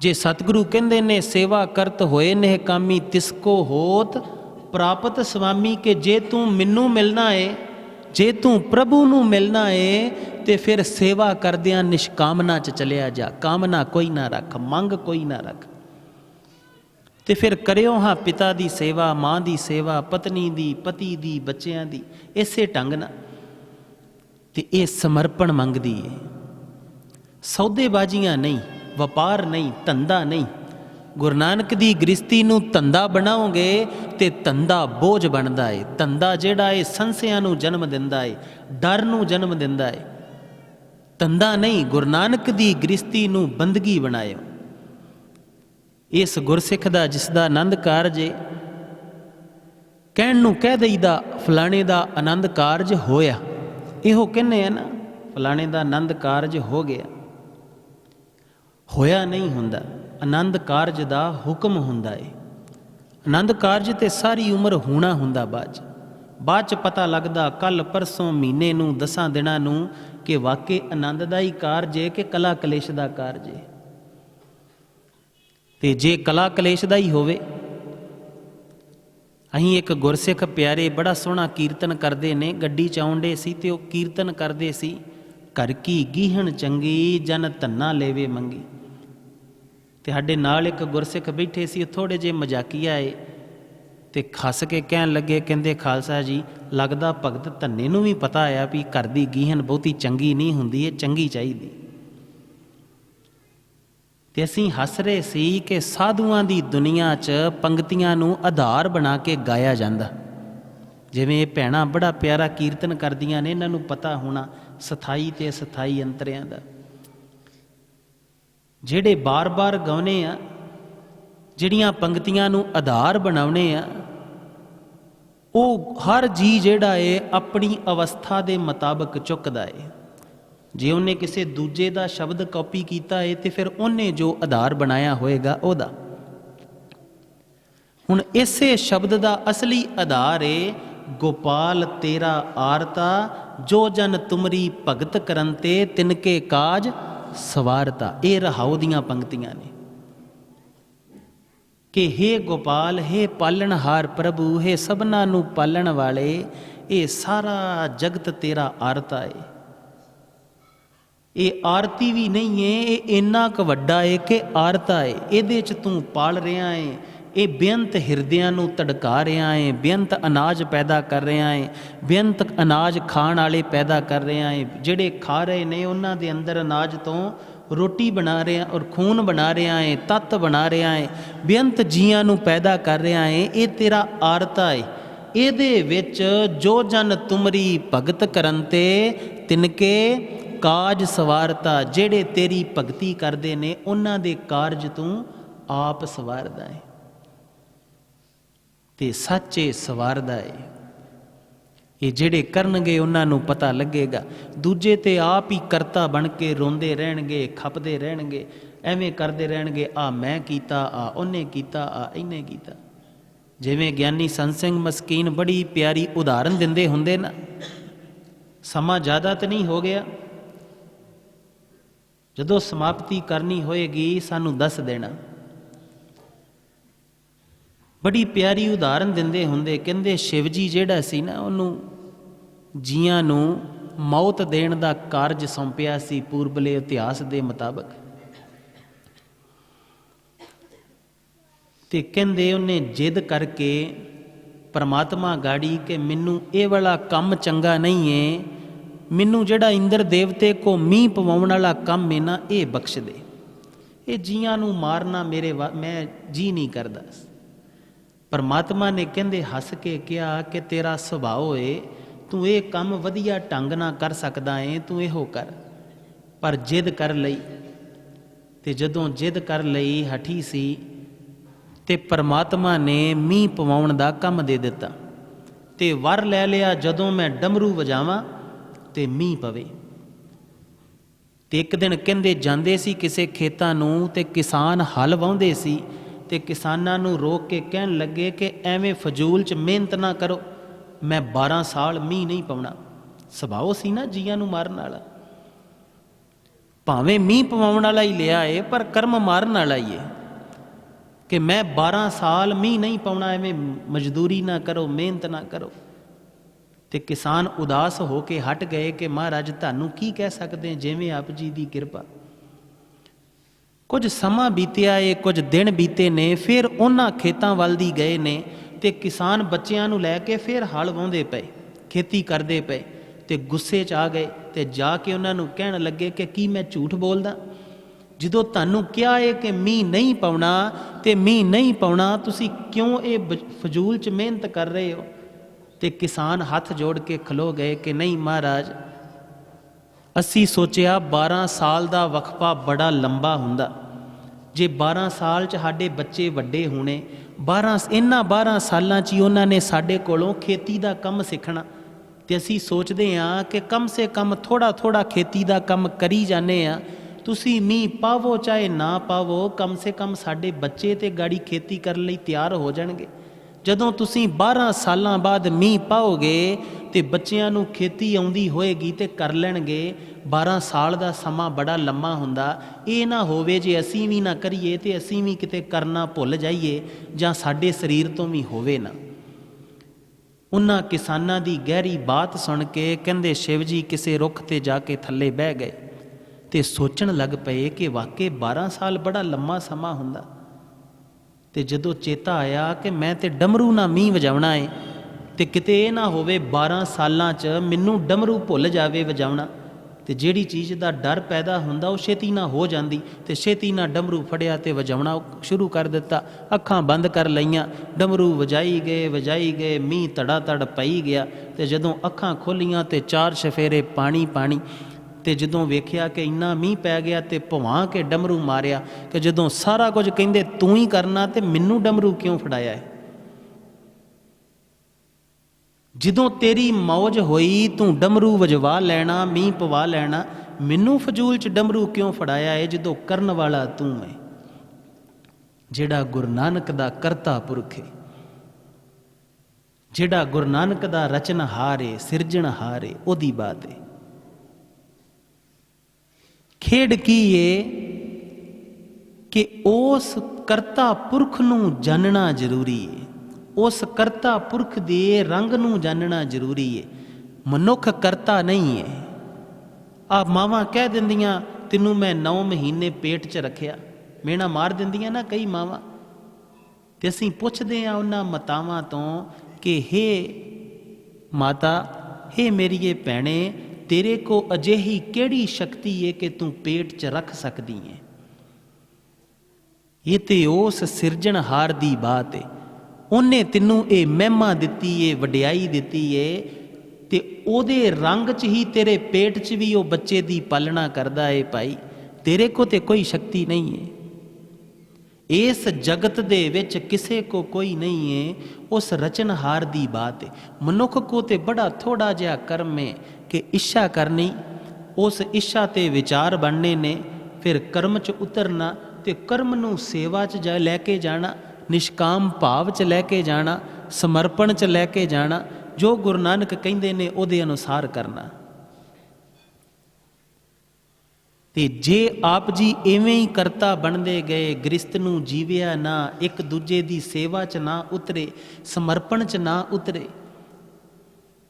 ਜੇ ਸਤਿਗੁਰੂ ਕਹਿੰਦੇ ਨੇ, ਸੇਵਾ ਕਰਤ ਹੋਏ ਨੇ ਕਾਮੀ ਤਿਸ ਕੋ ਹੋਤ, ਪ੍ਰਾਪਤ ਸੁਆਮੀ ਕਿ ਜੇ ਤੂੰ ਮੈਨੂੰ ਮਿਲਣਾ ਏ, ਜੇ ਤੂੰ ਪ੍ਰਭੂ ਨੂੰ ਮਿਲਣਾ ਏ, ਤੇ ਫਿਰ ਸੇਵਾ ਕਰਦਿਆਂ ਨਿਸ਼ਕਾਮਨਾ ਚ ਚਲਿਆ ਜਾ। ਕਾਮਨਾ ਕੋਈ ਨਾ ਰੱਖ, ਮੰਗ ਕੋਈ ਨਾ ਰੱਖ। ਤੇ ਫਿਰ ਕਰਿਓ ਹਾਂ ਪਿਤਾ ਦੀ ਸੇਵਾ, ਮਾਂ ਦੀ ਸੇਵਾ, ਪਤਨੀ ਦੀ, ਪਤੀ ਦੀ, ਬੱਚਿਆਂ ਦੀ, ਇਸੇ ਢੰਗ ਨਾਲ। ਤੇ ਇਹ ਸਮਰਪਣ ਮੰਗਦੀ ਏ। ਸੌਦੇਬਾਜ਼ੀਆਂ ਨਹੀਂ, ਵਪਾਰ ਨਹੀਂ, ਧੰਦਾ ਨਹੀਂ। ਗੁਰੂ ਨਾਨਕ ਦੀ ਗ੍ਰਸਤੀ ਨੂੰ ਧੰਦਾ ਬਣਾਓਗੇ ਤੇ ਧੰਦਾ ਬੋਝ ਬਣਦਾ ਏ। ਧੰਦਾ ਜਿਹੜਾ ਏ, ਸੰਸਿਆਂ ਨੂੰ ਜਨਮ ਦਿੰਦਾ ਏ, ਡਰ ਨੂੰ ਜਨਮ ਦਿੰਦਾ ਏ। ਧੰਦਾ ਨਹੀਂ, ਗੁਰੂ ਨਾਨਕ ਦੀ ਗ੍ਰਸਤੀ ਨੂੰ ਬੰਦਗੀ ਬਣਾਇਓ। ਇਸ ਗੁਰਸਿੱਖ ਦਾ, ਜਿਸ ਦਾ ਆਨੰਦ ਕਾਰਜ ਏ, ਕਹਿਣ ਨੂੰ ਕਹਿ ਦਈਦਾ ਫਲਾਣੇ ਦਾ ਆਨੰਦ ਕਾਰਜ ਹੋਇਆ। ਇਹੋ ਕਹਿੰਨੇ ਆ ਨਾ, ਫਲਾਣੇ ਦਾ ਆਨੰਦ ਕਾਰਜ ਹੋ ਗਿਆ। ਹੋਇਆ ਨਹੀਂ ਹੁੰਦਾ, ਆਨੰਦ ਕਾਰਜ ਦਾ ਹੁਕਮ ਹੁੰਦਾ ਏ। ਆਨੰਦ ਕਾਰਜ ਤੇ ਸਾਰੀ ਉਮਰ ਹੋਣਾ ਹੁੰਦਾ ਬਾਅਦ 'ਚ। ਬਾਅਦ ਚ ਪਤਾ ਲੱਗਦਾ ਕੱਲ ਪਰਸੋਂ ਮਹੀਨੇ ਨੂੰ, ਦਸਾਂ ਦਿਨਾਂ ਨੂੰ ਕਿ ਵਾਕਈ ਆਨੰਦ ਦਾ ਹੀ ਕਾਰਜ ਏ ਕਿ ਕਲਾ ਕਲੇਸ਼ ਦਾ ਕਾਰਜ ਏ। ਤੇ ਜੇ ਕਲਾ ਕਲੇਸ਼ ਦਾ ਹੀ ਹੋਵੇ ਅਹੀਂ ਇੱਕ ਗੁਰਸਿੱਖ ਪਿਆਰੇ ਬੜਾ ਸੋਹਣਾ ਕੀਰਤਨ ਕਰਦੇ ਨੇ, ਗੱਡੀ ਚ ਆਉਂਦੇ ਸੀ ਤੇ ਉਹ ਕੀਰਤਨ ਕਰਦੇ ਸੀ, ਘਰ ਕੀ ਗੀਹਣ ਚੰਗੀ, ਜਨ ਧੰਨਾ ਲੈਵੇ ਮੰਗੀ। ਤੇ ਸਾਡੇ ਨਾਲ ਇੱਕ ਗੁਰਸਿੱਖ ਬੈਠੇ ਸੀ, ਉਹ ਥੋੜੇ ਜੇ ਮਜ਼ਾਕੀਆ ਏ ਤੇ ਖੱਸ ਕੇ ਕਹਿਣ ਲੱਗੇ, ਕਹਿੰਦੇ, ਖਾਲਸਾ ਜੀ, ਲੱਗਦਾ ਭਗਤ ਧੰਨੇ ਨੂੰ ਵੀ ਪਤਾ ਆ ਵੀ ਘਰ ਦੀ ਗੀਹਣ ਬਹੁਤੀ ਚੰਗੀ ਨਹੀਂ ਹੁੰਦੀ, ਇਹ ਚੰਗੀ ਚਾਹੀਦੀ। ਤੇ ਅਸੀਂ ਹੱਸ ਰਹੇ ਸੀ ਕਿ ਸਾਧੂਆਂ ਦੀ ਦੁਨੀਆ 'ਚ ਪੰਕਤੀਆਂ ਨੂੰ ਆਧਾਰ ਬਣਾ ਕੇ ਗਾਇਆ ਜਾਂਦਾ। ਜਿਵੇਂ ਇਹ ਭੈਣਾਂ ਬੜਾ ਪਿਆਰਾ ਕੀਰਤਨ ਕਰਦੀਆਂ ਨੇ, ਇਹਨਾਂ ਨੂੰ ਪਤਾ ਹੋਣਾ ਸਥਾਈ ਤੇ ਸਥਾਈ ਅੰਤਰਿਆਂ ਦਾ। ਜਿਹੜੇ ਬਾਰ-ਬਾਰ ਗਾਉਨੇ ਆ, ਜਿਹੜੀਆਂ ਪੰਕਤੀਆਂ ਨੂੰ ਆਧਾਰ ਬਣਾਉਨੇ ਆ, ਉਹ ਹਰ ਜੀ ਜਿਹੜਾ ਏ, ਆਪਣੀ ਅਵਸਥਾ ਦੇ ਮੁਤਾਬਕ ਚੁੱਕਦਾ ਏ। ਜੇ ਉਹਨੇ ਕਿਸੇ ਦੂਜੇ ਦਾ ਸ਼ਬਦ ਕਾਪੀ ਕੀਤਾ ਏ ਤੇ ਫਿਰ ਉਹਨੇ ਜੋ ਆਧਾਰ ਬਣਾਇਆ ਹੋਏਗਾ ਉਹਦਾ ਹੁਣ ਇਸੇ ਸ਼ਬਦ ਦਾ ਅਸਲੀ ਆਧਾਰ ਏ ਗੋਪਾਲ ਤੇਰਾ ਆਰਤਾ ਜੋ ਜਨ ਤੁਮਰੀ ਭਗਤ ਕਰਨ ਤੇ ਤਿਨਕੇ ਕਾਜ ਸਵਾਰਤਾ ਇਹ ਰਹਾਉ ਦੀਆਂ ਪੰਕਤੀਆਂ ਨੇ ਕਿ हे ਗੋਪਾਲ हे ਪਾਲਣਹਾਰ ਪ੍ਰਭੂ हे ਸਭਨਾ ਨੂੰ ਪਾਲਣ ਵਾਲੇ ਇਹ ਸਾਰਾ ਜਗਤ ਤੇਰਾ ਆਰਤਾ ਏ ਇਹ ਆਰਤੀ ਵੀ ਨਹੀਂ ਏ, ਇਹ ਇੰਨਾ ਕੁ ਵੱਡਾ ਏ ਕਿ ਆਰਤਾ ਏ। ਇਹਦੇ ਚ ਤੂੰ ਪਾਲ ਰਿਹਾ ਏ। ਇਹ ਬੇਅੰਤ ਹਿਰਦਿਆਂ ਨੂੰ ਤੜਕਾ ਰਿਹਾ ਏ। ਬੇਅੰਤ ਅਨਾਜ ਪੈਦਾ ਕਰ ਰਿਹਾ ਏ। ਬੇਅੰਤ ਅਨਾਜ ਖਾਣ ਵਾਲੇ ਪੈਦਾ ਕਰ ਰਿਹਾ ਏ। ਜਿਹੜੇ ਖਾ ਰਹੇ ਨੇ, ਉਹਨਾਂ ਦੇ ਅੰਦਰ ਅਨਾਜ ਤੋਂ ਰੋਟੀ ਬਣਾ ਰਿਹਾ ਔਰ ਖੂਨ ਬਣਾ ਰਿਹਾ ਏ, ਤਤ ਬਣਾ ਰਿਹਾ ਏ। ਬੇਅੰਤ ਜੀਆਂ ਨੂੰ ਪੈਦਾ ਕਰ ਰਿਹਾ ਏ। ਇਹ ਤੇਰਾ ਆਰਤਾ ਏ। ਇਹਦੇ ਵਿੱਚ ਜੋ ਜਨ ਤੁਮਰੀ ਭਗਤ ਕਰਨ ਤੇ ਤਿਨਕੇ ਕਾਜ ਸਵਾਰਤਾ ਜਿਹੜੇ ਤੇਰੀ ਭਗਤੀ ਕਰਦੇ ਨੇ, ਉਹਨਾਂ ਦੇ ਕਾਰਜ ਤੂੰ ਆਪ ਸਵਾਰਦਾ ਏ। ਤੇ ਸੱਚੇ ਸਵਾਰਦਾ ਏ। ਇਹ ਜਿਹੜੇ ਕਰਨਗੇ, ਉਹਨਾਂ ਨੂੰ ਪਤਾ ਲੱਗੇਗਾ। ਦੂਜੇ ਤੇ ਆਪ ਹੀ ਕਰਤਾ ਬਣ ਕੇ ਰੋਂਦੇ ਰਹਿਣਗੇ, ਖਪਦੇ ਰਹਿਣਗੇ। ਐਵੇਂ ਕਰਦੇ ਰਹਿਣਗੇ, ਆ ਮੈਂ ਕੀਤਾ, ਆ ਉਹਨੇ ਕੀਤਾ, ਆ ਇਹਨੇ ਕੀਤਾ। ਜਿਵੇਂ ਗਿਆਨੀ ਸੰਤ ਸਿੰਘ ਮਸਕੀਨ ਬੜੀ ਪਿਆਰੀ ਉਦਾਹਰਨ ਦਿੰਦੇ ਹੁੰਦੇ ਨਾ। ਸਮਾਂ ਜ਼ਿਆਦਾ ਤਾਂ ਨਹੀਂ ਹੋ ਗਿਆ। ਜਦੋਂ ਸਮਾਪਤੀ ਕਰਨੀ ਹੋਏਗੀ, ਸਾਨੂੰ ਦੱਸ ਦੇਣਾ। ਬੜੀ ਪਿਆਰੀ ਉਦਾਹਰਨ ਦਿੰਦੇ ਹੁੰਦੇ, ਕਹਿੰਦੇ ਸ਼ਿਵ ਜੀ ਜਿਹੜਾ ਸੀ ਨਾ, ਉਹਨੂੰ ਜੀਆਂ ਨੂੰ ਮੌਤ ਦੇਣ ਦਾ ਕਾਰਜ ਸੌਂਪਿਆ ਸੀ ਪੂਰਬਲੇ ਇਤਿਹਾਸ ਦੇ ਮੁਤਾਬਕ। ਤੇ ਕਹਿੰਦੇ ਉਹਨੇ ਜਿੱਦ ਕਰਕੇ ਪਰਮਾਤਮਾ ਗਾੜੀ ਕਿ ਮੈਨੂੰ ਇਹ ਵਾਲਾ ਕੰਮ ਚੰਗਾ ਨਹੀਂ ਏ ਮੈਨੂੰ ਜਿਹੜਾ ਇੰਦਰ ਦੇਵਤੇ ਕੋ ਮੀਂਹ ਪਵਾਉਣ ਵਾਲਾ ਕੰਮ ਹੈ ਨਾ, ਇਹ ਬਖਸ਼ ਦੇ। ਇਹ ਜੀਆਂ ਨੂੰ ਮਾਰਨਾ ਮੇਰੇ ਵਾ- ਮੈਂ ਜੀ ਨਹੀਂ ਕਰਦਾ। ਪਰਮਾਤਮਾ ਨੇ ਕਹਿੰਦੇ, ਹੱਸ ਕੇ ਕਿਹਾ ਕਿ ਤੇਰਾ ਸੁਭਾਅ ਏ ਤੂੰ ਇਹ ਕੰਮ ਵਧੀਆ ਢੰਗ ਨਾਲ ਕਰ ਸਕਦਾ ਏ ਤੂੰ ਇਹੋ ਕਰ। ਪਰ ਜਿੱਦ ਕਰ ਲਈ। ਤੇ ਜਦੋਂ ਜਿੱਦ ਕਰ ਲਈ, ਹਠੀ ਸੀ ਤੇ ਪਰਮਾਤਮਾ ਨੇ ਮੀਂਹ ਪਵਾਉਣ ਦਾ ਕੰਮ ਦੇ ਦਿੱਤਾ। ਤੇ ਵਰ ਲੈ ਲਿਆ, ਜਦੋਂ ਮੈਂ ਡਮਰੂ ਵਜਾਵਾਂ ਤੇ ਮੀਂਹ ਪਵੇ। ਤੇ ਇੱਕ ਦਿਨ ਕਹਿੰਦੇ ਜਾਂਦੇ ਸੀ ਕਿਸੇ ਖੇਤਾਂ ਨੂੰ ਤੇ ਕਿਸਾਨ ਹਲ ਵਾਉਂਦੇ ਸੀ ਤੇ ਕਿਸਾਨਾਂ ਨੂੰ ਰੋਕ ਕੇ ਕਹਿਣ ਲੱਗੇ ਕਿ ਐਵੇਂ ਫਜ਼ੂਲ ਚ ਮਿਹਨਤ ਨਾ ਕਰੋ, ਮੈਂ 12 ਸਾਲ ਮੀਂਹ ਨਹੀਂ ਪਾਉਣਾ। ਸੁਭਾਅ ਸੀ ਨਾ ਜੀਆਂ ਨੂੰ ਮਾਰਨ ਵਾਲਾ। ਭਾਵੇਂ ਮੀਂਹ ਪਵਾਉਣ ਵਾਲਾ ਹੀ ਲਿਆ ਏ, ਪਰ ਕਰਮ ਮਾਰਨ ਵਾਲਾ ਹੀ ਏ। ਕਿ ਮੈਂ 12 ਸਾਲ ਮੀਂਹ ਨਹੀਂ ਪਾਉਣਾ, ਐਵੇਂ ਮਜ਼ਦੂਰੀ ਨਾ ਕਰੋ, ਮਿਹਨਤ ਨਾ ਕਰੋ। ਤੇ ਕਿਸਾਨ ਉਦਾਸ ਹੋ ਕੇ ਹਟ ਗਏ ਕਿ ਮਹਾਰਾਜ, ਤੁਹਾਨੂੰ ਕੀ ਕਹਿ ਸਕਦੇ? ਜਿਵੇਂ ਆਪ ਜੀ ਦੀ ਕਿਰਪਾ। ਕੁਝ ਸਮਾਂ ਬੀਤਿਆ ਏ ਕੁਝ ਦਿਨ ਬੀਤੇ ਨੇ, ਫਿਰ ਉਹਨਾਂ ਖੇਤਾਂ ਵੱਲ ਦੀ ਗਏ ਨੇ ਤੇ ਕਿਸਾਨ ਬੱਚਿਆਂ ਨੂੰ ਲੈ ਕੇ ਫਿਰ ਹਲ ਵਾਉਂਦੇ ਪਏ, ਖੇਤੀ ਕਰਦੇ ਪਏ ਤੇ ਗੁੱਸੇ 'ਚ ਆ ਗਏ ਤੇ ਜਾ ਕੇ ਉਹਨਾਂ ਨੂੰ ਕਹਿਣ ਲੱਗੇ ਕਿ ਕੀ ਮੈਂ ਝੂਠ ਬੋਲਦਾ? ਜਦੋਂ ਤੁਹਾਨੂੰ ਕਿਹਾ ਏ ਕਿ ਮੀਂਹ ਨਹੀਂ ਪਾਉਣਾ ਤੇ ਮੀਂਹ ਨਹੀਂ ਪਾਉਣਾ, ਤੁਸੀਂ ਕਿਉਂ ਇਹ ਬ- ਫਜ਼ੂਲ 'ਚ ਮਿਹਨਤ ਕਰ ਰਹੇ ਹੋ? ਤੇ ਕਿਸਾਨ ਹੱਥ ਜੋੜ ਕੇ ਖਲੋ ਗਏ ਕਿ ਨਹੀਂ ਮਹਾਰਾਜ, ਅਸੀਂ ਸੋਚਿਆ 12 ਸਾਲ ਦਾ ਵਕਫਾ ਬੜਾ ਲੰਬਾ ਹੁੰਦਾ। ਜੇ 12 ਸਾਲ ਚ ਸਾਡੇ ਬੱਚੇ ਵੱਡੇ ਹੋਣੇ 12 ਇਹਨਾਂ 12 ਸਾਲਾਂ ਚ ਹੀ ਉਹਨਾਂ ਨੇ ਸਾਡੇ ਕੋਲੋਂ ਖੇਤੀ ਦਾ ਕੰਮ ਸਿੱਖਣਾ। ਤੇ ਅਸੀਂ ਸੋਚਦੇ ਹਾਂ ਕਿ ਕਮ ਸੇ ਕਮ ਥੋੜਾ ਥੋੜਾ ਖੇਤੀ ਦਾ ਕੰਮ ਕਰੀ ਜਾਂਦੇ ਆ ਤੁਸੀਂ ਮੀਂਹ ਪਾਵੋ ਚਾਹੇ ਨਾ ਪਾਵੋ, ਕਮ ਸੇ ਕਮ ਸਾਡੇ ਬੱਚੇ ਤੇ ਗਾੜੀ ਖੇਤੀ ਕਰਨ ਲਈ ਤਿਆਰ ਹੋ ਜਾਣਗੇ। ਜਦੋਂ ਤੁਸੀਂ 12 ਸਾਲਾਂ ਬਾਅਦ ਮੀਂਹ ਪਾਓਗੇ ਤੇ ਬੱਚਿਆਂ ਨੂੰ ਖੇਤੀ ਆਉਂਦੀ ਹੋਏਗੀ ਤੇ ਕਰ ਲੈਣਗੇ 12 ਸਾਲ ਦਾ ਸਮਾਂ ਬੜਾ ਲੰਮਾ ਹੁੰਦਾ। ਇਹ ਨਾ ਹੋਵੇ ਜੇ ਅਸੀਂ ਵੀ ਨਾ ਕਰੀਏ ਤੇ ਅਸੀਂ ਵੀ ਕਿਤੇ ਕਰਨਾ ਭੁੱਲ ਜਾਈਏ ਜਾਂ ਸਾਡੇ ਸਰੀਰ ਤੋਂ ਵੀ ਹੋਵੇ ਨਾ। ਉਹਨਾਂ ਕਿਸਾਨਾਂ ਦੀ ਗਹਿਰੀ ਬਾਤ ਸੁਣ ਕੇ ਕਹਿੰਦੇ, ਸ਼ਿਵ ਜੀ, ਕਿਸੇ ਰੁੱਖ ਤੇ ਜਾ ਕੇ ਥੱਲੇ ਬਹਿ ਗਏ ਤੇ ਸੋਚਣ ਲੱਗ ਪਏ ਕਿ ਵਾਕਈ 12 ਸਾਲ ਬੜਾ ਲੰਮਾ ਸਮਾਂ ਹੁੰਦਾ। ਤੇ ਜਦੋਂ ਚੇਤਾ ਆਇਆ ਕਿ ਮੈਂ ਤੇ ਡਮਰੂ ਨਾਲ ਮੀਂਹ ਵਜਾਉਣਾ ਏ, ਤੇ ਕਿਤੇ ਇਹ ਨਾ ਹੋਵੇ 12 ਸਾਲਾਂ 'ਚ ਮੈਨੂੰ ਡਮਰੂ ਭੁੱਲ ਜਾਵੇ ਵਜਾਉਣਾ, ਤੇ ਜਿਹੜੀ ਚੀਜ਼ ਦਾ ਡਰ ਪੈਦਾ ਹੁੰਦਾ ਉਹ ਛੇਤੀ ਨਾ ਹੋ ਜਾਂਦੀ, ਤੇ ਛੇਤੀ ਨਾ ਡਮਰੂ ਫੜਿਆ ਤੇ ਵਜਾਉਣਾ ਸ਼ੁਰੂ ਕਰ ਦਿੱਤਾ, ਅੱਖਾਂ ਬੰਦ ਕਰ ਲਈਆਂ, ਡਮਰੂ ਵਜਾਈ ਗਏ ਵਜਾਈ ਗਏ, ਮੀਂਹ ਤੜਾ ਤੜ ਪਈ ਗਿਆ, ਤੇ ਜਦੋਂ ਅੱਖਾਂ ਖੋਲੀਆਂ ਤੇ ਚਾਰ ਸ਼ਫੇਰੇ ਪਾਣੀ ਪਾਣੀ ਤੇ ਜਦੋਂ ਵੇਖਿਆ ਕਿ ਇੰਨਾ ਮੀਂਹ ਪੈ ਗਿਆ ਤੇ ਭਵਾਂ ਕੇ ਡਮਰੂ ਮਾਰਿਆ ਕਿ ਜਦੋਂ ਸਾਰਾ ਕੁਝ ਕਹਿੰਦੇ, ਤੂੰ ਹੀ ਕਰਨਾ ਤੇ ਮੈਨੂੰ ਡਮਰੂ ਕਿਉਂ ਫੜਾਇਆ ਹੈ ਜਦੋਂ ਤੇਰੀ ਮੌਜ ਹੋਈ, ਤੂੰ ਡਮਰੂ ਵਜਵਾ ਲੈਣਾ, ਮੀਂਹ ਪਵਾ ਲੈਣਾ, ਮੈਨੂੰ ਫਜ਼ੂਲ ਚ ਡਮਰੂ ਕਿਉਂ ਫੜਾਇਆ ਏ ਜਦੋਂ ਕਰਨ ਵਾਲਾ ਤੂੰ ਹੈ ਜਿਹੜਾ ਗੁਰੂ ਨਾਨਕ ਦਾ ਕਰਤਾ ਪੁਰਖ ਏ, ਜਿਹੜਾ ਗੁਰੂ ਨਾਨਕ ਦਾ ਰਚਨਹਾਰ ਹੈ ਸਿਰਜਣਹਾਰ ਏ, ਉਹਦੀ ਬਾਤ ਏ। ਖੇਡ ਕੀ ਏ? ਕਿ ਉਸ ਕਰਤਾ ਪੁਰਖ ਨੂੰ ਜਾਣਨਾ ਜ਼ਰੂਰੀ ਹੈ ਉਸ ਕਰਤਾ ਪੁਰਖ ਦੇ ਰੰਗ ਨੂੰ ਜਾਣਨਾ ਜ਼ਰੂਰੀ ਹੈ ਮਨੁੱਖ ਕਰਤਾ ਨਹੀਂ ਹੈ ਆ ਮਾਵਾਂ ਕਹਿ ਦਿੰਦੀਆਂ, ਤੈਨੂੰ ਮੈਂ 9 ਮਹੀਨੇ ਪੇਟ 'ਚ ਰੱਖਿਆ। ਮੇਣਾ ਮਾਰ ਦਿੰਦੀਆਂ ਨਾ ਕਈ ਮਾਵਾਂ? ਤੇ ਅਸੀਂ ਪੁੱਛਦੇ ਆ ਉਹਨਾਂ ਮਾਤਾਵਾਂ ਤੋਂ ਕਿ, ਹੇ ਮਾਤਾ, ਹੇ ਮੇਰੀਏ ਭੈਣੇ ਤੇਰੇ ਕੋ ਅਜਿਹੀ ਕਿਹੜੀ ਸ਼ਕਤੀ ਏ ਕਿ ਤੂੰ ਪੇਟ 'ਚ ਰੱਖ ਸਕਦੀ ਏ? ਇਹ ਤੇ ਉਸ ਸਿਰਜਣਹਾਰ ਦੀ ਬਾਤ ਏ। ਉਹਨੇ ਤੈਨੂੰ ਇਹ ਮਹਿਮਾ ਦਿੱਤੀ ਏ, ਵਡਿਆਈ ਦਿੱਤੀ ਏ ਤੇ ਉਹਦੇ ਰੰਗ 'ਚ ਹੀ ਤੇਰੇ ਪੇਟ 'ਚ ਵੀ ਉਹ ਬੱਚੇ ਦੀ ਪਾਲਣਾ ਕਰਦਾ ਏ ਭਾਈ। ਤੇਰੇ ਕੋ ਤੇ ਕੋਈ ਸ਼ਕਤੀ ਨਹੀਂ ਏ। ਇਸ ਜਗਤ ਦੇ ਵਿੱਚ ਕਿਸੇ ਕੋ ਕੋਈ ਨਹੀਂ ਏ, ਉਸ ਰਚਨਹਾਰ ਦੀ ਬਾਤ ਏ। ਮਨੁੱਖ ਕੋ ਤੇ ਬੜਾ ਥੋੜਾ ਜਿਹਾ ਕਰਮ ਏ ਕਿ ਇੱਛਾ ਕਰਨੀ, ਉਸ ਇੱਛਾ ਤੇ ਵਿਚਾਰ ਬਣਨੇ ਨੇ, ਫਿਰ ਕਰਮ 'ਚ ਉਤਰਨਾ ਤੇ ਕਰਮ ਨੂੰ ਸੇਵਾ 'ਚ ਜਾ ਲੈ ਕੇ ਜਾਣਾ, ਨਿਸ਼ਕਾਮ ਭਾਵ 'ਚ ਲੈ ਕੇ ਜਾਣਾ, ਸਮਰਪਣ 'ਚ ਲੈ ਕੇ ਜਾਣਾ, ਜੋ ਗੁਰੂ ਨਾਨਕ ਕਹਿੰਦੇ ਨੇ ਉਹਦੇ ਅਨੁਸਾਰ ਕਰਨਾ। ਤੇ ਜੇ ਆਪ ਜੀ ਐਵੇਂ ਹੀ ਕਰਤਾ ਬਣਦੇ ਗਏ ਗ੍ਰਸਤ ਨੂੰ ਜੀਵਿਆ ਨਾ, ਇੱਕ ਦੂਜੇ ਦੀ ਸੇਵਾ 'ਚ ਨਾ ਉਤਰੇ, ਸਮਰਪਣ 'ਚ ਨਾ ਉਤਰੇ।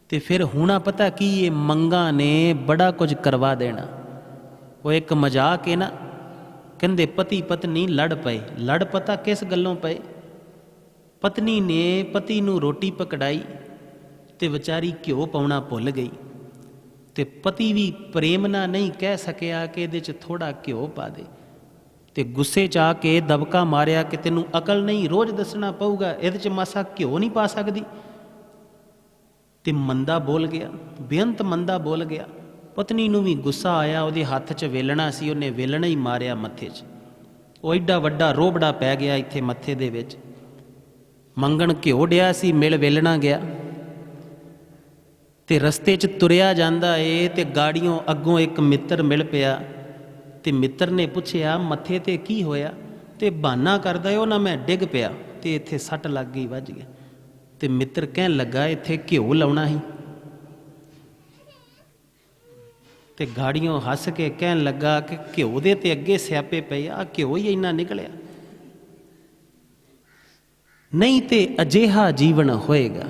ਤੇ ਫਿਰ ਹੁਣਾ ਪਤਾ ਕੀ, ਇਹ ਮੰਗਾ ਨੇ ਬੜਾ ਕੁਝ ਕਰਵਾ ਦੇਣਾ। ਉਹ ਇੱਕ ਮਜ਼ਾਕ ਹੈ ਨਾ, ਕਹਿੰਦੇ ਪਤੀ ਪਤਨੀ ਲੜ ਪਏ। ਲੜ ਪਤਾ ਕਿਸ ਗੱਲੋਂ ਪਏ? ਪਤਨੀ ਨੇ ਪਤੀ ਨੂੰ ਰੋਟੀ ਪਕੜਾਈ ਤੇ ਵਿਚਾਰੀ ਘਿਓ ਪਾਉਣਾ ਭੁੱਲ ਗਈ। ਤੇ ਪਤੀ ਵੀ ਪ੍ਰੇਮ ਨਾਲ ਨਹੀਂ ਕਹਿ ਸਕਿਆ ਕਿ ਇਹਦੇ 'ਚ ਥੋੜਾ ਘਿਓ ਪਾ ਦੇ। ਤੇ ਗੁੱਸੇ 'ਚ ਆ ਕੇ ਦਬਕਾ ਮਾਰਿਆ ਕਿ ਤੈਨੂੰ ਅਕਲ ਨਹੀਂ, ਰੋਜ਼ ਦੱਸਣਾ ਪਊਗਾ, ਇਹਦੇ 'ਚ ਮਾਸਾ ਘਿਓ ਨਹੀਂ ਪਾ ਸਕਦੀ। ਤੇ ਮੰਦਾ ਬੋਲ ਗਿਆ, ਬੇਅੰਤ ਮੰਦਾ ਬੋਲ ਗਿਆ। ਪਤਨੀ ਨੂੰ ਵੀ ਗੁੱਸਾ ਆਇਆ, ਉਹਦੇ ਹੱਥ 'ਚ ਵੇਲਣਾ ਸੀ, ਉਹਨੇ ਵੇਲਣਾ ਹੀ ਮਾਰਿਆ ਮੱਥੇ 'ਚ। ਉਹ ਐਡਾ ਵੱਡਾ ਰੋਬੜਾ ਪੈ ਗਿਆ ਇੱਥੇ ਮੱਥੇ ਦੇ ਵਿੱਚ। ਮੰਗਣ ਘਿਓ ਡਿਆ ਸੀ, ਮਿਲ ਵੇਲਣਾ ਗਿਆ। ਤੇ ਰਸਤੇ 'ਚ ਤੁਰਿਆ ਜਾਂਦਾ ਏ ਤੇ ਗਾੜੀਆਂ ਅੱਗੋਂ ਇੱਕ ਮਿੱਤਰ ਮਿਲ ਪਿਆ। ਤੇ ਮਿੱਤਰ ਨੇ ਪੁੱਛਿਆ, ਮੱਥੇ ਤੇ ਕੀ ਹੋਇਆ? ਤੇ ਬਹਾਨਾ ਕਰਦਾ ਏ ਉਹ ਨਾ ਮੈਂ ਡਿੱਗ ਪਿਆ ਤੇ ਇੱਥੇ ਸੱਟ ਲੱਗ ਗਈ, ਵੱਜ ਗਿਆ ਤੇ ਮਿੱਤਰ ਕਹਿਣ ਲੱਗਾ, ਇੱਥੇ ਘਿਓ ਲਾਉਣਾ ਸੀ। ਤੇ ਗਾੜੀਆਂ ਹੱਸ ਕੇ ਕਹਿਣ ਲੱਗਾ ਕਿ ਘਿਓ ਦੇ ਤੇ ਅੱਗੇ ਸਿਆਪੇ ਪਏ ਆ ਘਿਓ ਹੀ ਇੰਨਾ ਨਿਕਲਿਆ। ਨਹੀਂ ਤੇ ਅਜੇਹਾ ਜੀਵਨ ਹੋਏਗਾ।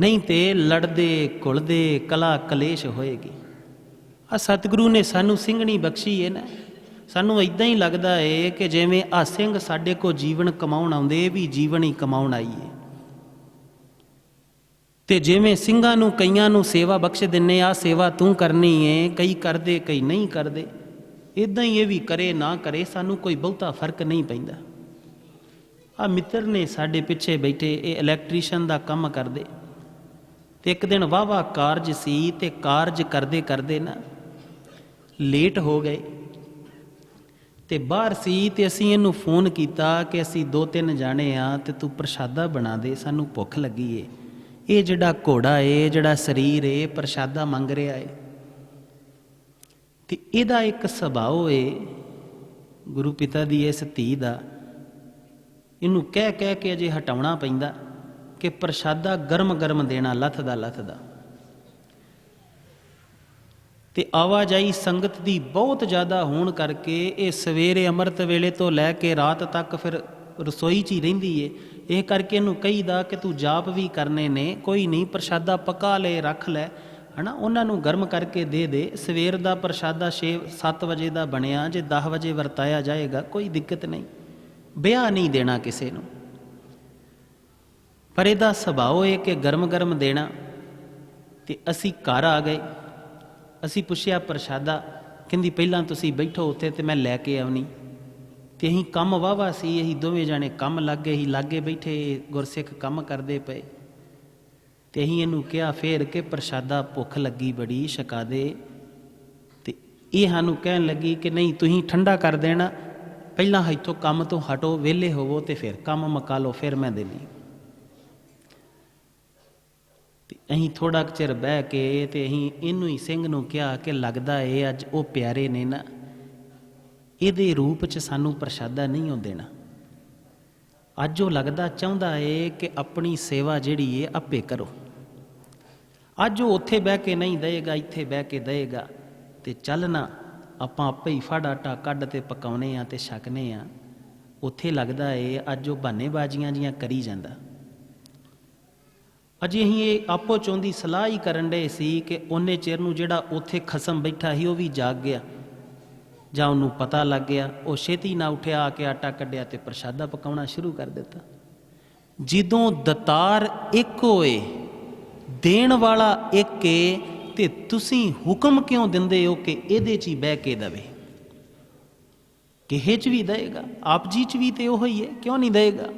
ਨਹੀਂ ਤੇ ਲੜਦੇ, ਘੁਲਦੇ, ਕਲਾ ਕਲੇਸ਼ ਹੋਏਗੀ। ਆ ਸਤਿਗੁਰੂ ਨੇ ਸਾਨੂੰ ਸਿੰਘਣੀ ਬਖਸ਼ੀ ਹੈ ਨਾ। ਸਾਨੂੰ ਇਦਾਂ ਹੀ ਲੱਗਦਾ ਏ ਕਿ ਜਿਵੇਂ ਆ ਸਿੰਘ ਸਾਡੇ ਕੋ ਜੀਵਨ ਕਮਾਉਣ ਆਉਂਦੇ, ਇਹ ਵੀ ਜੀਵਨ ਹੀ ਕਮਾਉਣ ਆਈਏ ਤੇ ਜਿਵੇਂ ਸਿੰਘਾਂ ਨੂੰ, ਕਈਆਂ ਨੂੰ ਸੇਵਾ ਬਖਸ਼ ਦਿੰਨੇ ਆ ਸੇਵਾ ਤੂੰ ਕਰਨੀ ਏ, ਕਈ ਕਰਦੇ, ਕਈ ਨਹੀਂ ਕਰਦੇ। ਇਦਾਂ ਹੀ ਇਹ ਵੀ ਕਰੇ, ਨਾ ਕਰੇ, ਸਾਨੂੰ ਕੋਈ ਬਹੁਤਾ ਫ਼ਰਕ ਨਹੀਂ ਪੈਂਦਾ। ਆ ਮਿੱਤਰ ਨੇ ਸਾਡੇ ਪਿੱਛੇ ਬੈਠੇ, ਇਹ ਇਲੈਕਟ੍ਰੀਸ਼ੀਅਨ ਦਾ ਕੰਮ ਕਰਦੇ। ਤੇ ਇੱਕ ਦਿਨ ਵਾਵਾ ਕਾਰਜ ਸੀ ਤੇ ਕਾਰਜ ਕਰਦੇ ਕਰਦੇ ਨਾ ਲੇਟ ਹੋ ਗਏ। ਤੇ ਬਾਹਰ ਸੀ ਤੇ ਅਸੀਂ ਇਹਨੂੰ ਫੋਨ ਕੀਤਾ ਕਿ ਅਸੀਂ ਦੋ ਤਿੰਨ ਜਾਣੇ ਆ ਤੇ ਤੂੰ ਪ੍ਰਸ਼ਾਦਾ ਬਣਾ ਦੇ, ਸਾਨੂੰ ਭੁੱਖ ਲੱਗੀ ਏ। ਇਹ ਜਿਹੜਾ ਘੋੜਾ ਏ ਜਿਹੜਾ ਸਰੀਰ ਏ ਪ੍ਰਸ਼ਾਦਾ ਮੰਗ ਰਿਹਾ ਏ। ਤੇ ਇਹਦਾ ਇੱਕ ਸੁਭਾਅ ਏ, ਗੁਰੂ ਪਿਤਾ ਦੀ ਇਸ ਧੀ ਦਾ। ਇਹਨੂੰ ਕਹਿ ਕਹਿ ਕੇ ਅਜੇ ਹਟਾਉਣਾ ਪੈਂਦਾ। ਕਿ ਪ੍ਰਸ਼ਾਦਾ ਗਰਮ ਗਰਮ ਦੇਣਾ, ਲੱਥਦਾ ਲੱਥਦਾ। ਤੇ ਆਵਾਜਾਈ ਸੰਗਤ ਦੀ ਬਹੁਤ ਜ਼ਿਆਦਾ ਹੋਣ ਕਰਕੇ ਇਹ ਸਵੇਰੇ ਅੰਮ੍ਰਿਤ ਵੇਲੇ ਤੋਂ ਲੈ ਕੇ ਰਾਤ ਤੱਕ ਫਿਰ ਰਸੋਈ 'ਚ ਹੀ ਰਹਿੰਦੀ ਏ। ਇਹ ਕਰਕੇ ਇਹਨੂੰ ਕਹੀਦਾ ਕਿ ਤੂੰ ਜਾਪ ਵੀ ਕਰਨੇ ਨੇ, ਕੋਈ ਨਹੀਂ, ਪ੍ਰਸ਼ਾਦਾ ਪਕਾ ਲੈ, ਰੱਖ ਲੈ, ਹਨਾ? ਉਹਨਾਂ ਨੂੰ ਗਰਮ ਕਰਕੇ ਦੇ ਦੇ। ਸਵੇਰ ਦਾ ਪ੍ਰਸ਼ਾਦਾ 6 7 ਵਜੇ ਦਾ ਬਣਿਆ, ਜੇ 10 ਵਜੇ ਵਰਤਾਇਆ ਜਾਏਗਾ, ਕੋਈ ਦਿੱਕਤ ਨਹੀਂ। ਵਿਆਹ ਨਹੀਂ ਦੇਣਾ ਕਿਸੇ ਨੂੰ। ਪਰ ਇਹਦਾ ਸੁਭਾਅ ਇਹ ਕਿ ਗਰਮ ਗਰਮ ਦੇਣਾ ਤੇ ਅਸੀਂ ਘਰ ਆ ਗਏ। ਅਸੀਂ ਪੁੱਛਿਆ, ਪ੍ਰਸ਼ਾਦਾ? ਕਹਿੰਦੀ, ਪਹਿਲਾਂ ਤੁਸੀਂ ਬੈਠੋ ਉੱਥੇ ਤੇ ਮੈਂ ਲੈ ਕੇ ਆਉਣੀ। ਤੇ ਅਸੀਂ ਕੰਮ ਵਾਵਾ ਸੀ, ਅਸੀਂ ਦੋਵੇਂ ਜਾਣੇ ਕੰਮ ਲੱਗ ਗਏ ਸੀ ਲਾਗੇ ਬੈਠੇ, ਗੁਰਸਿੱਖ ਕੰਮ ਕਰਦੇ ਪਏ। ਤੇ ਅਸੀਂ ਇਹਨੂੰ ਕਿਹਾ, ਫੇਰ ਕਿ ਪ੍ਰਸ਼ਾਦਾ ਭੁੱਖ ਲੱਗੀ ਬੜੀ, ਛਕਾ ਦੇ। ਤੇ ਇਹ ਸਾਨੂੰ ਕਹਿਣ ਲੱਗੀ ਕਿ ਨਹੀਂ, ਤੁਸੀਂ ਠੰਡਾ ਕਰ ਦੇਣਾ। ਪਹਿਲਾਂ ਇੱਥੋਂ ਕੰਮ ਤੋਂ ਹਟੋ, ਵਿਹਲੇ ਹੋਵੋ ਤੇ ਫਿਰ ਕੰਮ ਮੁਕਾ ਲਓ, ਫਿਰ ਮੈਂ ਦੇਣੀ ਤੇ ਅਸੀਂ ਥੋੜਾ ਕੁ ਚਿਰ ਬਹਿ ਕੇ ਤੇ ਅਸੀਂ ਇਹਨੂੰ ਹੀ ਸਿੰਘ ਨੂੰ ਕਿਹਾ ਕਿ ਲੱਗਦਾ ਏ ਅੱਜ ਉਹ ਪਿਆਰੇ ਨੇ ਨਾ, ਇਹਦੇ ਰੂਪ 'ਚ ਸਾਨੂੰ ਪ੍ਰਸ਼ਾਦਾ ਨਹੀਂ ਉਹ ਦੇਣਾ। ਅੱਜ ਉਹ ਲੱਗਦਾ ਚਾਹੁੰਦਾ ਏ ਕਿ ਆਪਣੀ ਸੇਵਾ ਜਿਹੜੀ ਏ ਆਪੇ ਕਰੋ। ਅੱਜ ਉਹ ਉੱਥੇ ਬਹਿ ਕੇ ਨਹੀਂ ਦੇਏਗਾ ਇੱਥੇ ਬਹਿ ਕੇ ਦੇਏਗਾ ਤੇ ਚੱਲਣਾ ਆਪਾਂ ਆਪੇ ਹੀ ਫੜ ਆਟਾ ਕੱਢ ਤੇ ਪਕਾਉਨੇ ਆ ਤੇ ਛਕਨੇ ਆ। ਉੱਥੇ ਲੱਗਦਾ ਏ ਅੱਜ ਉਹ ਬਾਜੀਆਂ ਜੀਆਂ ਕਰੀ ਜਾਂਦਾ। ਅਜੇ ਅਸੀਂ ਇਹ ਆਪੋ ਚੋਂਦੀ ਸਲਾਹ ਹੀ ਕਰਨ ਦੇ ਸੀ ਕਿ ਉਹਨੇ ਚਿਰ ਨੂੰ ਜਿਹੜਾ ਉੱਥੇ ਖਸਮ ਬੈਠਾ ਸੀ ਉਹ ਵੀ ਜਾਗ ਗਿਆ। ਜਾਂ ਉਹਨੂੰ ਪਤਾ ਲੱਗ ਗਿਆ, ਉਹ ਛੇਤੀ ਨਾ ਉੱਠਿਆ, ਆ ਕੇ ਆਟਾ ਕੱਢਿਆ ਤੇ ਪ੍ਰਸ਼ਾਦਾ ਪਕਾਉਣਾ ਸ਼ੁਰੂ ਕਰ ਦਿੱਤਾ। ਜਦੋਂ ਦਤਾਰ ਇੱਕ ਹੋਏ, ਦੇਣ ਵਾਲਾ ਇੱਕ ਏ, ਤੇ ਤੁਸੀਂ ਹੁਕਮ ਕਿਉਂ ਦਿੰਦੇ ਹੋ ਕਿ ਇਹਦੇ 'ਚ ਹੀ ਬਹਿ ਕੇ ਦਵੇ? ਕਿਹੇ 'ਚ ਵੀ ਦੇਗਾ ਆਪ ਜੀ 'ਚ ਵੀ ਤੇ ਉਹ ਹੀ ਹੈ, ਕਿਉਂ ਨਹੀਂ ਦੇਗਾ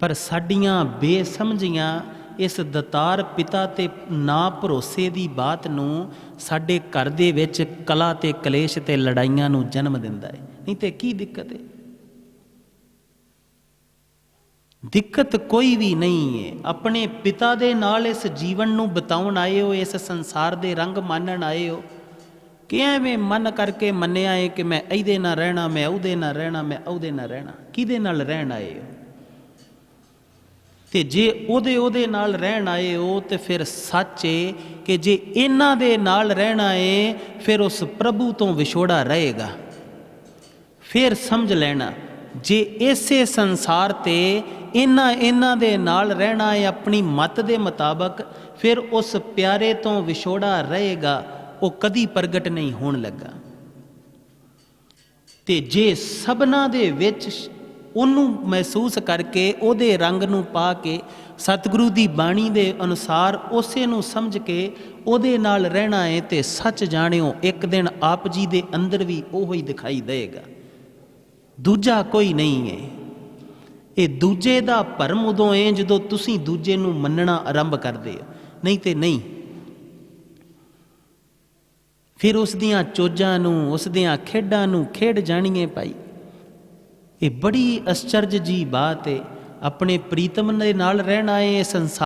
ਪਰ ਸਾਡੀਆਂ ਬੇਸਮਝੀਆਂ ਇਸ ਦਤਾਰ ਪਿਤਾ ਤੇ ਨਾ ਭਰੋਸੇ ਦੀ ਬਾਤ ਨੂੰ ਸਾਡੇ ਘਰ ਦੇ ਵਿੱਚ ਕਲਾ ਤੇ ਕਲੇਸ਼ ਤੇ ਲੜਾਈਆਂ ਨੂੰ ਜਨਮ ਦਿੰਦਾ ਹੈ ਨਹੀਂ ਤੇ ਕੀ ਦਿੱਕਤ ਹੈ ਦਿੱਕਤ ਕੋਈ ਵੀ ਨਹੀਂ ਹੈ ਆਪਣੇ ਪਿਤਾ ਦੇ ਨਾਲ ਇਸ ਜੀਵਨ ਨੂੰ ਬਿਤਾਉਣ ਆਏ ਹੋ, ਇਸ ਸੰਸਾਰ ਦੇ ਰੰਗ ਮਾਨਣ ਆਏ ਹੋ। ਕਿ ਐਵੇਂ ਮਨ ਕਰਕੇ ਮੰਨਿਆ ਹੈ ਕਿ ਮੈਂ ਇਹਦੇ ਨਾਲ ਰਹਿਣਾ, ਮੈਂ ਉਹਦੇ ਨਾਲ ਰਹਿਣਾ, ਮੈਂ ਉਹਦੇ ਨਾਲ ਰਹਿਣਾ। ਕਿਹਦੇ ਨਾਲ ਰਹਿਣ ਆਏ ਹੋ? ਤੇ ਜੇ ਉਹਦੇ ਉਹਦੇ ਨਾਲ ਰਹਿਣ ਆਏ ਹੋ ਤੇ ਫਿਰ ਸੱਚ ਏ ਕਿ ਜੇ ਇਹਨਾਂ ਦੇ ਨਾਲ ਰਹਿਣਾ ਏ ਫਿਰ ਉਸ ਪ੍ਰਭੂ ਤੋਂ ਵਿਛੋੜਾ ਰਹੇਗਾ। ਫਿਰ ਸਮਝ ਲੈਣਾ, ਜੇ ਇਸੇ ਸੰਸਾਰ ਤੇ ਇਹਨਾਂ ਇਹਨਾਂ ਦੇ ਨਾਲ ਰਹਿਣਾ ਏ ਆਪਣੀ ਮਤ ਦੇ ਮੁਤਾਬਕ, ਫਿਰ ਉਸ ਪਿਆਰੇ ਤੋਂ ਵਿਛੋੜਾ ਰਹੇਗਾ, ਉਹ ਕਦੀ ਪ੍ਰਗਟ ਨਹੀਂ ਹੋਣ ਲੱਗਾ। ਤੇ ਜੇ ਸਭਨਾ ਦੇ ਵਿੱਚ ਉਹਨੂੰ ਮਹਿਸੂਸ ਕਰਕੇ ਉਹਦੇ ਰੰਗ ਨੂੰ ਪਾ ਕੇ ਸਤਿਗੁਰੂ ਦੀ ਬਾਣੀ ਦੇ ਅਨੁਸਾਰ ਉਸੇ ਨੂੰ ਸਮਝ ਕੇ ਉਹਦੇ ਨਾਲ ਰਹਿਣਾ ਹੈ ਤੇ ਸੱਚ ਜਾਣਿਓ, ਇੱਕ ਦਿਨ ਆਪ ਜੀ ਦੇ ਅੰਦਰ ਵੀ ਉਹੋ ਹੀ ਦਿਖਾਈ ਦੇਗਾ। ਦੂਜਾ ਕੋਈ ਨਹੀਂ ਹੈ ਇਹ ਦੂਜੇ ਦਾ ਭਰਮ ਉਦੋਂ ਹੈ ਜਦੋਂ ਤੁਸੀਂ ਦੂਜੇ ਨੂੰ ਮੰਨਣਾ ਆਰੰਭ ਕਰਦੇ ਹੋ। ਨਹੀਂ ਤੇ ਨਹੀਂ। ਫਿਰ ਉਸ ਦੀਆਂ ਚੋਜਾਂ ਨੂੰ, ਉਸ ਦੀਆਂ ਖੇਡਾਂ ਨੂੰ ਖੇਡ ਜਾਣੀਏ ਭਾਈ। ਇਹ ਬੜੀ ਅਚਰਜ ਜੀ ਬਾਤ ਹੈ। ਆਪਣੇ ਪ੍ਰੀਤਮ ਦੇ ਨਾਲ ਰਹਿਣਾ ਹੈ ਸੰਸਾਰ